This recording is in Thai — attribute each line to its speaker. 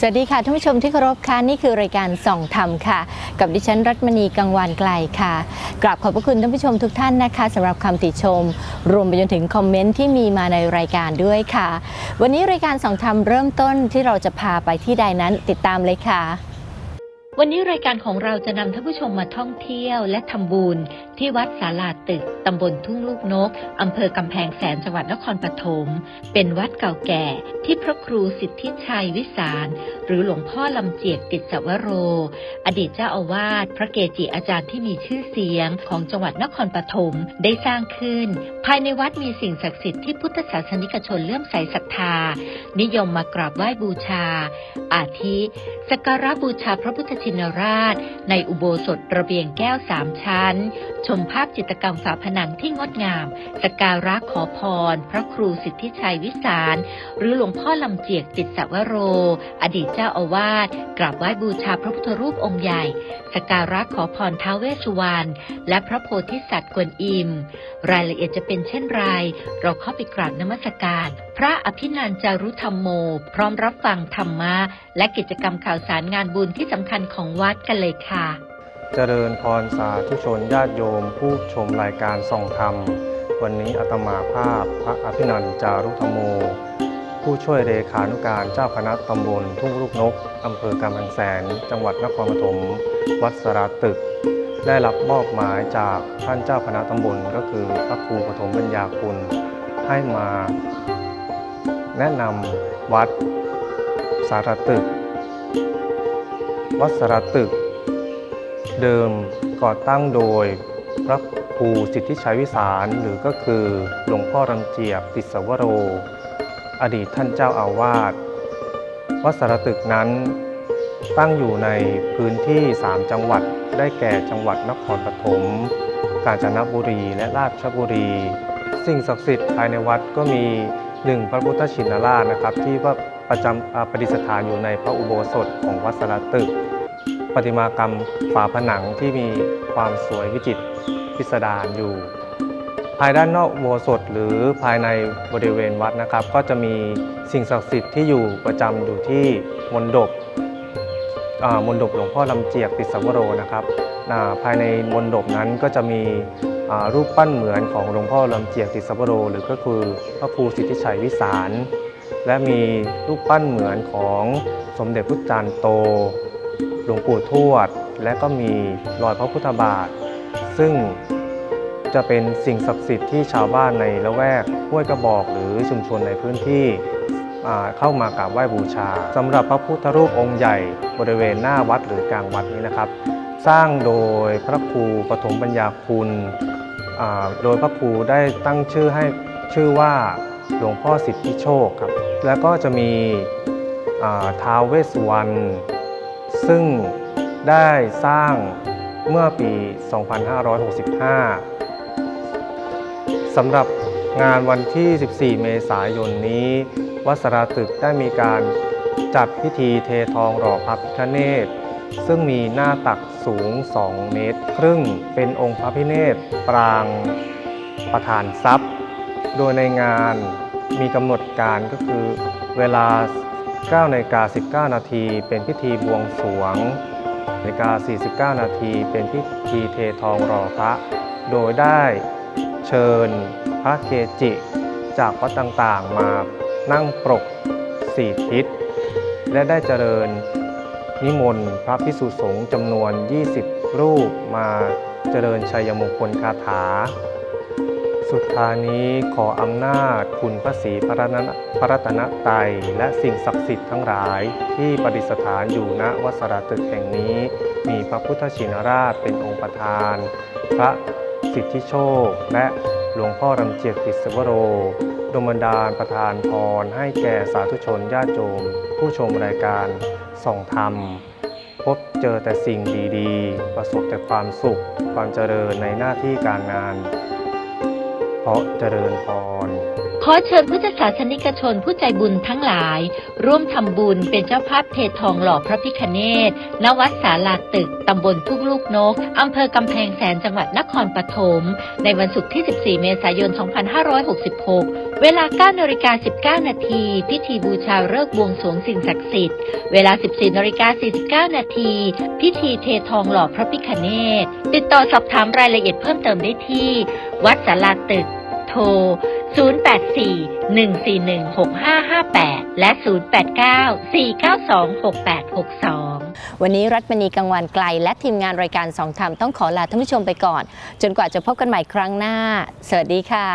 Speaker 1: สวัสดีค่ะท่านผู้ชมที่เคารพค่ะนี่คือรายการส่องธรรมค่ะ กับดิฉันรัตมณีกังวานไกลค่ะกราบขอบพระคุณท่านผู้ชมทุกท่านนะคะสำหรับคำติชม รวมไปจนถึงคอมเมนต์ที่มีมาในรายการด้วยค่ะ วันนี้รายการส่องธรรมเริ่มต้นที่เราจะพาไปที่ใดนั้นติดตามเลยค่ะ วันนี้รายการของเราจะนำท่านผู้ชมมาท่องเที่ยวและทำบุญ ที่วัดศาลาตึก ตำบลทุ่งลูกนก อำเภอกำแพงแสนจังหวัดนครปฐม เป็นวัดเก่าแก่ที่พระครูสิทธิชัยวิสาร หรือหลวงพ่อลำเจียกติดสวโร อดีตเจ้าอาวาสพระเกจิอาจารย์ที่มีชื่อเสียงของจังหวัดนครปฐมได้สร้างขึ้น ภายในวัดมีสิ่งศักดิ์สิทธิ์ที่พุทธศาสนิกชนเลื่อมใสศรัทธา นิยมมากราบไหว้บูชา อาทิสักการะบูชาพระพุทธชินราช ในอุโบสถระเบียงแก้วสามชั้นชมภาพจิตรกรรมฝาผนังที่งดงาม สการะขอพร พระครูสิทธิชัยวิสาร หรือหลวงพ่อลำเจียกติดสวโร อดีตเจ้าอาวาสกราบไหว้บูชาพระพุทธรูปองค์ใหญ่สกการะขอพรท้าวเวสสุวรรณและพระโพธิสัตว์กวนอิม รายละเอียดจะเป็นเช่นไร เราเข้าไปกราบนมัสการ พระอภินันจารุธรรมโม พร้อมรับฟังธรรมะและกิจกรรมข่าวสารงานบุญที่สำคัญของวัดกันเลยค่ะ
Speaker 2: เจริญพรสาธุชนญาติโยม ผู้ชมรายการส่องธรรม วันนี้อาตมาภาพพระอภินันท์จารุธมโม ผู้ช่วยเลขานุการเจ้าคณะตำบลทุ่งลูกนกอำเภอกำแพงแสน จังหวัดนครปฐมวัดสราตึก ได้รับมอบหมายจากท่านเจ้าคณะตำบลก็คือพระครูปฐมปัญญาคุณให้มา แนะนำวัดสารตึก วัดสารตึก เดิมก่อตั้งโดยพระครูสิทธิชัยวิสารหรือก็คือหลวงพ่อรำเจียบติสวโร อดีตท่านเจ้าอาวาสวัดสารตึกนั้น ตั้งอยู่ในพื้นที่ 3 จังหวัดได้แก่จังหวัดนครปฐม กาญจนบุรีและราชบุรี สิ่งศักดิ์สิทธิ์ภายในวัดก็มีหนึ่งพระพุทธชินราชนะครับ ที่ว่าประจำประดิษฐานอยู่ในพระอุโบสถของวัดสารตึก ประติมากรรมฝาผนังที่มีความสวยวิจิตรพิสดารอยู่ ภายด้านนอกโบสถหรือภายในบริเวณวัดนะครับ ก็จะมีสิ่งศักดิ์สิทธิ์ที่อยู่ประจำอยู่ที่มณฑปมณฑปหลวงพ่อลำเจียกติสวโรนะครับาภายในมณฑปนั้นก็จะมีรูปปั้นเหมือนของหลวงพ่อลำเจียกติสวโร หรือก็คือพระครูสิทธิชัยวิสาร และมีรูปปั้นเหมือนของสมเด็จพุทธจารย์โต หลวงปู่ทวด และก็มีรอยพระพุทธบาท ซึ่งจะเป็นสิ่งศักดิ์สิทธิ์ที่ชาวบ้านในละแวกห้วยกระบอกหรือชุมชนในพื้นที่เข้ามากราบไหว้บูชาสำหรับพระพุทธรูปองค์ใหญ่บริเวณหน้าวัดหรือกลางวัดนี้นะครับ สร้างโดยพระครูปฐมปัญญาคุณโดยพระครูได้ตั้งชื่อให้ชื่อว่าหลวงพ่อสิทธิโชคครับแล้วก็จะมีท้าวเวสสุวรรณ ซึ่งได้สร้างเมื่อปี 2565 สำหรับงานวันที่ 14 เมษายนนี้ วัดสราตึกได้มีการจัดพิธีเททองหล่อพระพิฆเนศ ซึ่งมีหน้าตักสูง 2 เมตร ครึ่งเป็นองค์พระพิเนศปรางประธานทรัพย์ โดยในงานมีกำหนดการก็คือเวลา 9นาฬิกา19 นาที เป็นพิธีบวงสรวงนาฬิกา49 นาที เป็นพิธีเททองหล่อพระ โดยได้เชิญพระเกจิ จากวัดต่างๆ มานั่งปรกสี่ทิศ และได้เจริญนิมนต์พระพิสุสงฆ์จำนวน 20 รูปมาเจริญชัยมงคลคาถา สุดท้ายนี้ขออำนาจคุณพระศรีพระรัตนตนตรัยและสิ่งศักดิ์สิทธิ์ทั้งหลายที่ประดิษฐานอยู่ณวัดสราตึกแห่งนี้ มีพระพุทธชินราชเป็นองค์ประธาน พระสิทธิโชค และหลวงพ่อรำเจียกติสวโรดลบันดาลประทานพรให้แก่สาธุชนญาติโยมผู้ชมรายการส่องธรรมผบเจอแต่สิ่งดีๆ ประสบแต่ความสุข ความเจริญในหน้าที่การงานาะเจริญพร
Speaker 1: ขอเชิญพุทธศาสนิกชนผู้ใจบุญทั้งหลาย ร่วมทำบุญเป็นเจ้าภาพเททองหล่อพระพิคเนศณวัดสาลาตึก ตำบลทุ่งลูกนก อำเภอกำแพงแสนจังหวัดนครปฐม ในวันศุกร์ที่ 14 เมษายน 2566 เวลา 9นาฬิกา 19 นาที พิธีบูชาฤกษ์บวงสรวงสิ่งศักดิ์สิทธิ์ เวลา 14นาฬิกา 49 นาที พิธีเททองหล่อพระพิคเนศติดต่อสอบถามรายละเอียดเพิ่มเติมได้ที่ วัดสาลาตึก โทร 084-141-6558 และ 089-492-6862
Speaker 3: วันนี้รัฐมณีกังวานไกล และทีมงานรายการสองธรรมต้องขอลาท่านผู้ชมไปก่อน จนกว่าจะพบกันใหม่ครั้งหน้า สวัสดีค่ะ